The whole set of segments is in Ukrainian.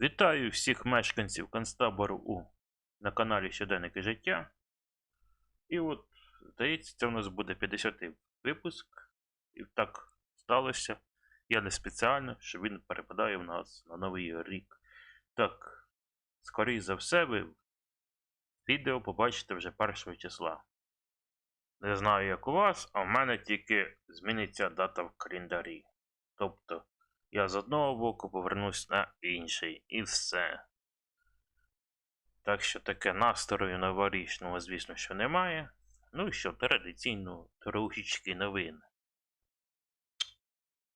Вітаю всіх мешканців концтабору У на каналі Щоденники життя. І от, здається, це у нас буде 50-й випуск. І так сталося. Я не спеціально, що він перепадає в нас на новий рік. Так, скоріше за все, ви відео побачите вже 1 числа. Не знаю, як у вас, а в мене тільки зміниться дата в календарі. Тобто, я з одного боку повернусь на інший. І все. Так що таке настрою новорічного, звісно, що немає. Ну і що, традиційно трошечки новин.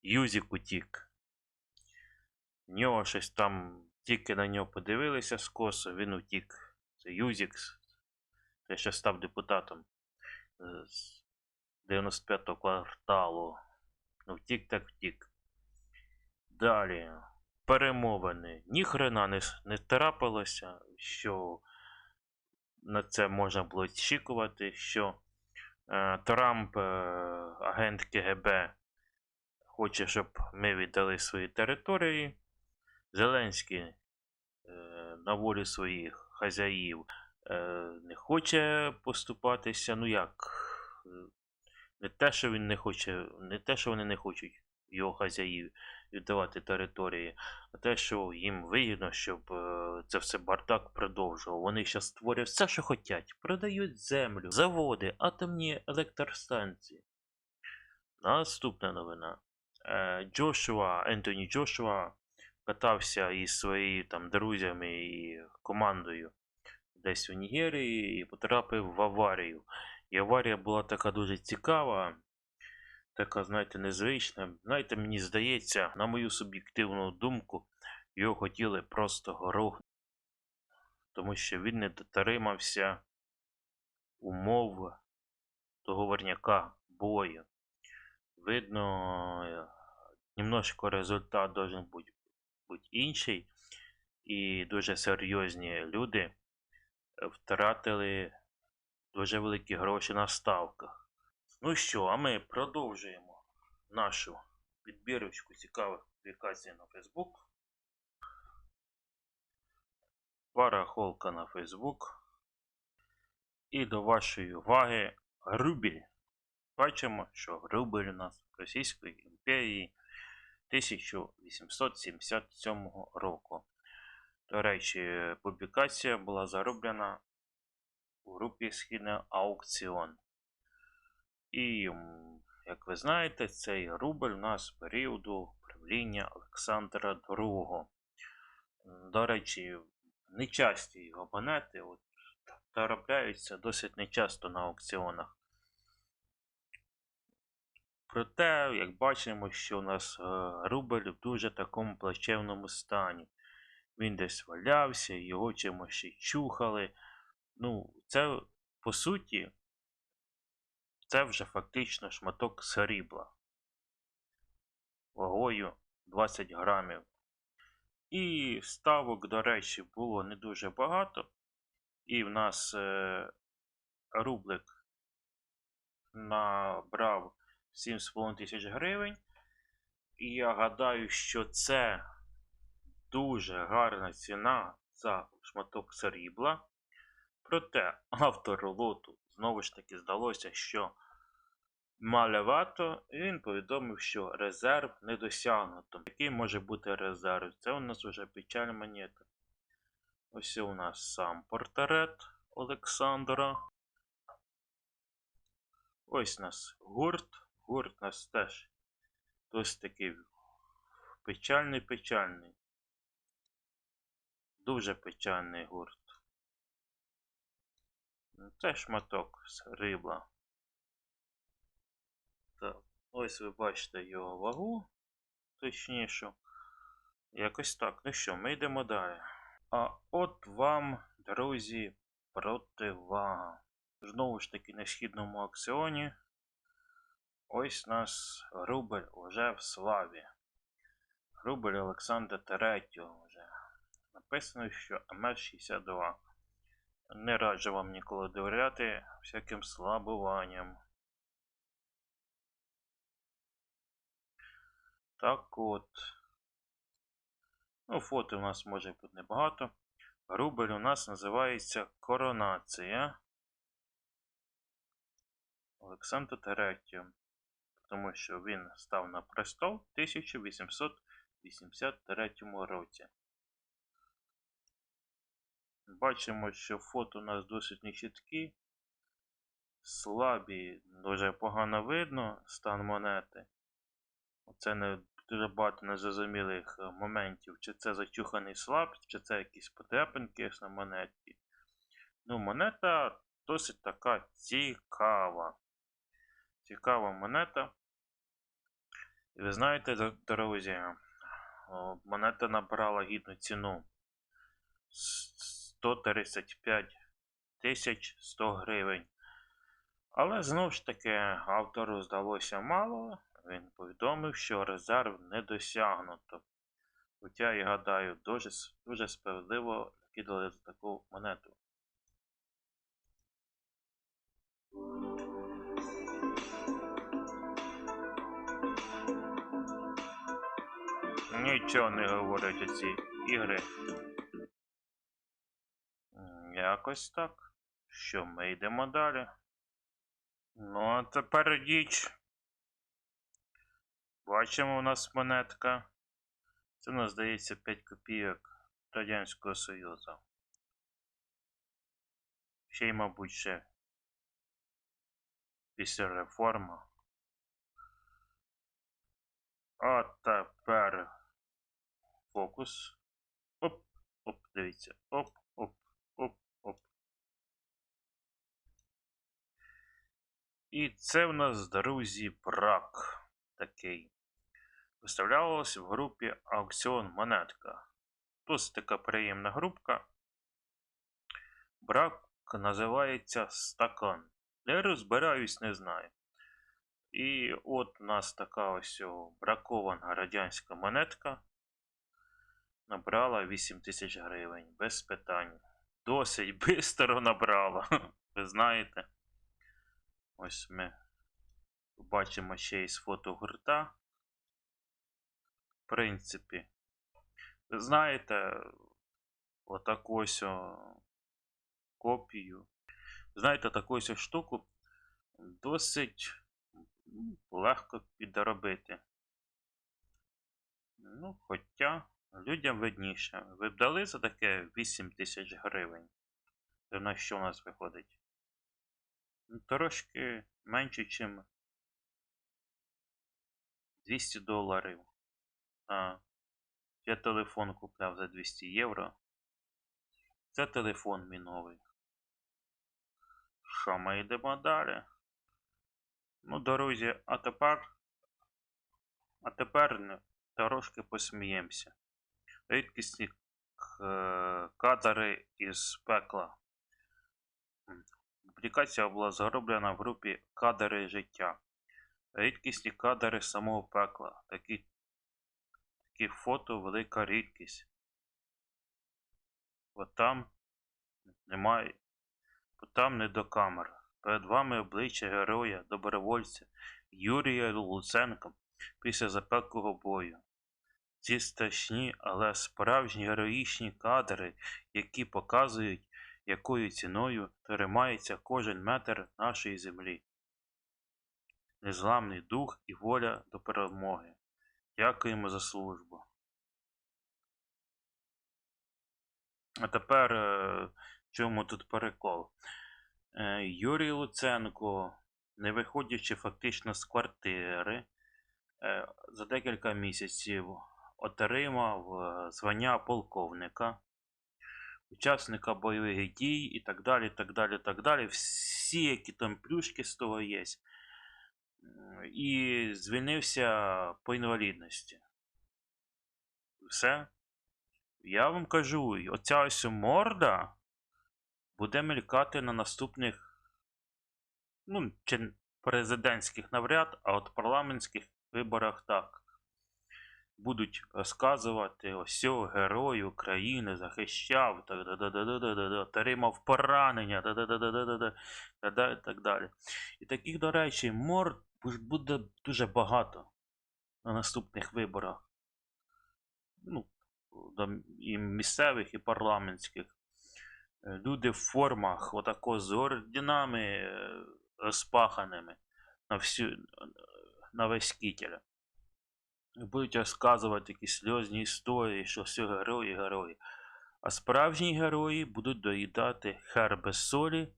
Юзік утік. В нього щось там, тільки на нього подивилися скосо, він утік. Це Юзік, те, що став депутатом е, з 95-го кварталу. Ну, втік так втік. Далі. Перемовини. Ніхрена не, не трапилося, що на це можна було очікувати, що е, Трамп, е, агент КГБ, хоче, щоб ми віддали свої території. Зеленський е, на волі своїх хазяїв е, не хоче поступатися. Ну як? е, Не те, що він не хоче, не те, що вони не хочуть його хазяїв віддавати території, а те, що їм вигідно, щоб е, це все бардак продовжував. Вони зараз створюють все, що хочуть. Продають землю, заводи, атомні електростанції. Наступна новина. Е, Джошуа, Ентоні Джошуа катався із своїми там друзями і командою десь у Нігерії і потрапив в аварію. І аварія була така дуже цікава, така, знаєте, незвична. Знаєте, мені здається, на мою суб'єктивну думку, його хотіли просто горохнути, тому що він не дотримався умов договорняка бою. Видно, немножко результат должен бути, бути інший, і дуже серйозні люди е, втратили дуже великі гроші на ставках. Ну що, а ми продовжуємо нашу підбірочку цікавих публікацій на Facebook. Парахолка на Facebook. І до вашої уваги рубіль. Бачимо, що рубль у нас в Російської імперії 1877 року. До речі, публікація була зароблена у групі Східний аукціон. І, як ви знаєте, цей рубль у нас періоду правління Олександра II. До речі, нечасті його монети от, заробляються досить нечасто на аукціонах. Проте, як бачимо, що у нас е, рубль в дуже такому плачевному стані. Він десь валявся, його чимось ще чухали. Ну, це по суті, це вже фактично шматок срібла вагою 20 грамів. І ставок, до речі, було не дуже багато. І в нас е, рублик набрав 7,5 тисяч гривень. І я гадаю, що це дуже гарна ціна за шматок срібла. Проте автору лоту знову ж таки здалося, що малявато, і він повідомив, що резерв не досягнуто. Який може бути резерв? Це у нас вже печаль монета. Ось у нас сам портрет Олександра. Ось у нас гурт. Гурт у нас теж досить такий печальний печальний. Дуже печальний гурт. Це шматок срібла. Так, ось ви бачите його вагу, точніше. Якось так. Ну що, ми йдемо далі. А от вам, друзі, противага. Знову ж таки на східному аукціоні. Ось нас рубль уже в славі. Рубль Олександра III вже. Написано, що МР-62. Не раджу вам ніколи довіряти всяким слабуванням. Так от. Ну, фото у нас може бути небагато. Рубль у нас називається Коронація. Олександр III. Тому що він став на престол в 1883 році. Бачимо, що фото у нас досить нечіткі. Слабі, дуже погано видно стан монети. Це не дуже багато незрозумілих е, моментів, чи це зачуханий слаб, чи це якісь потряпинки на монеті. Ну, монета досить така цікава. Цікава монета. І ви знаєте, друзі, монета набрала гідну ціну 135 тисяч 100 гривень. Але знову ж таки автору здалося мало. Він повідомив, що резерв не досягнуто. Хоча, я гадаю, дуже, дуже справедливо кидали таку монету. Нічого не говорять оці ігри. Якось так. Що ми йдемо далі? Ну, а тепер річ. Бачимо у нас монетка. Це у нас здається 5 копійок Радянського Союзу. Ще й, мабуть, ще після реформи. А тепер фокус. Оп, оп, дивіться. Оп, І це в нас, друзі, брак такий. Виставлялось в групі Аукціон Монетка. Досить така приємна групка. Брак називається стакан. Я розбираюсь, не знаю. І от у нас така ось бракована радянська монетка. Набрала 8 тисяч гривень без питань. Досить бистро набрала. Ви знаєте. Ось ми бачимо ще із фото гурта. В принципі, знаєте, отаку ось копію. Знаєте, таку ось штуку досить легко підробити. Ну, хоча людям видніше. Ви б дали за таке 8 тисяч гривень. На що у нас виходить? Трошки менше, ніж 200 доларів. Я телефон купляв за 200 євро. Це телефон мій новий. Що ми йдемо далі? Ну, друзі, а тепер. А тепер трошки посміємося. Рідкісні кадри із пекла. М. Публікація була зроблена в групі Кадри життя. Рідкісні кадри самого пекла. Такі, такі фото велика рідкість. Бо там немає. Бо там не до камер. Перед вами обличчя героя, добровольця Юрія Луценка після запеклого бою. Ці страшні, але справжні героїчні кадри, які показують, якою ціною тримається кожен метр нашої землі. Незламний дух і воля до перемоги. Дякуємо за службу. А тепер е, в чому тут перекол? Е, Юрій Луценко, не виходячи фактично з квартири, е, за декілька місяців отримав звання полковника, учасника бойових дій і так далі. так далі, так далі. Всі, які там плюшки з того є. І звільнився по інвалідності. Все. Я вам кажу, оця ось морда буде мелькати на наступних, ну, чи президентських навряд, а от парламентських виборах так будуть розказувати ось герой України захищав, отримав поранення і так далі. І таких, до речі, мор буде дуже багато на наступних виборах. Ну, І місцевих, і парламентських. Люди в формах, отако з орденами розпаханими на всю на весь кітель. Будуть розказувати такі сльозні історії, що все герої, герої. А справжні герої будуть доїдати хер без солі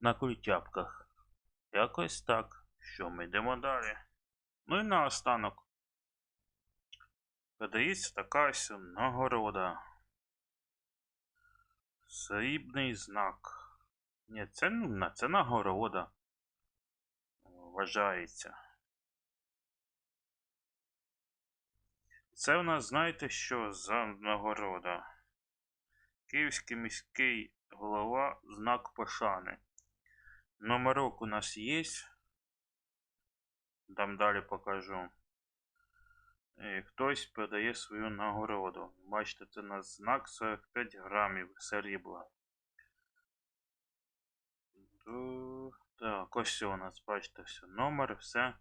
на культяпках. Якось так. Що ми йдемо далі. Ну і наостанок. Подається така ось нагорода. Срібний знак. Ні, це, ну, це нагорода. Вважається. Це у нас, знаєте, що за нагорода? Київський міський голова знак пошани. Номерок у нас є. Там далі покажу. І хтось передає свою нагороду. Бачите, це у нас знак 45 грамів срібла. Так, ось все у нас, бачите, все. Номер, все.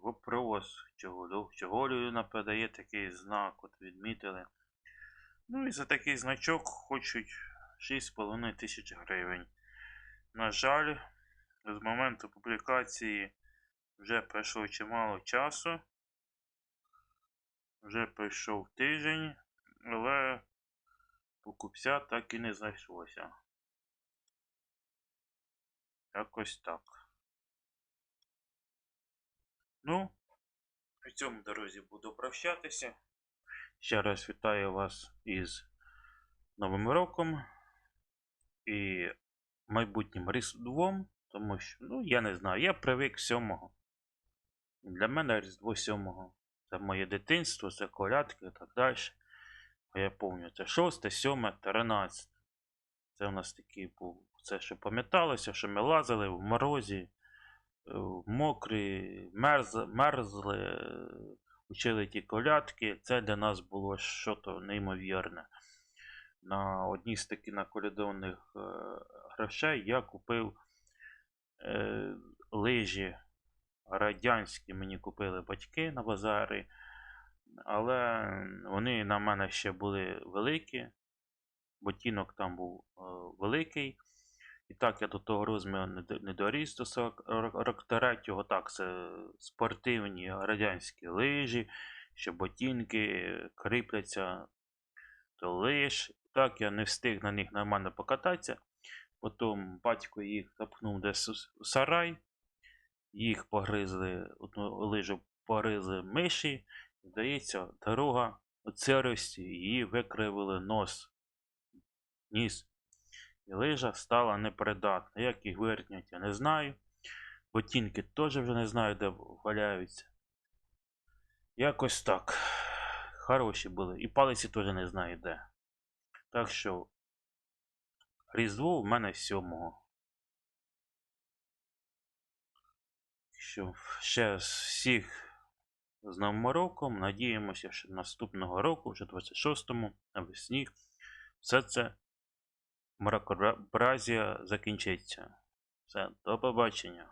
Вопрос, чого, чого людина передає такий знак, от відмітили. Ну і за такий значок хочуть 6,5 тисяч гривень. На жаль, з моменту публікації вже пройшло чимало часу. Вже пройшов тиждень, але покупця так і не знайшлося. Якось так. Ну, в цьому дорозі буду прощатися. Ще раз вітаю вас із Новим роком і майбутнім Різдвом, тому що, ну, я не знаю, я привик сьомого. Для мене Різдво сьомого. Це моє дитинство, це колядки і так далі. Я пам'ятаю, це 6, 7, 13. Це у нас такий був. Це що пам'яталося, що ми лазили в морозі, мокрі, мерз, мерзли, е, учили ті колядки. Це для нас було щось неймовірне. На одній з таких наколядованих е, грошей я купив е, лижі радянські мені купили батьки на базарі, але вони на мене ще були великі. Ботинок там був е, великий. І так я до того розміру не доріс до 43-го. Так, це спортивні радянські лижі, що ботинки кріпляться до лиж. Так, я не встиг на них нормально покататися. Потім батько їх запхнув десь у сарай, їх погризли, одну лижу погризли миші. Здається, дорога від сирості, її викривили нос, ніс. І лижа стала непридатна. Як їх вирівняти, я не знаю. Ботинки теж вже не знаю, де валяються. Якось так. Хороші були. І палиці теж не знаю де. Так що Різдво в мене сьомого. Що ще з всіх з Новим роком. Надіємося, що наступного року, вже 26-му, навесні, все це мракобразія закінчиться. Все, до побачення.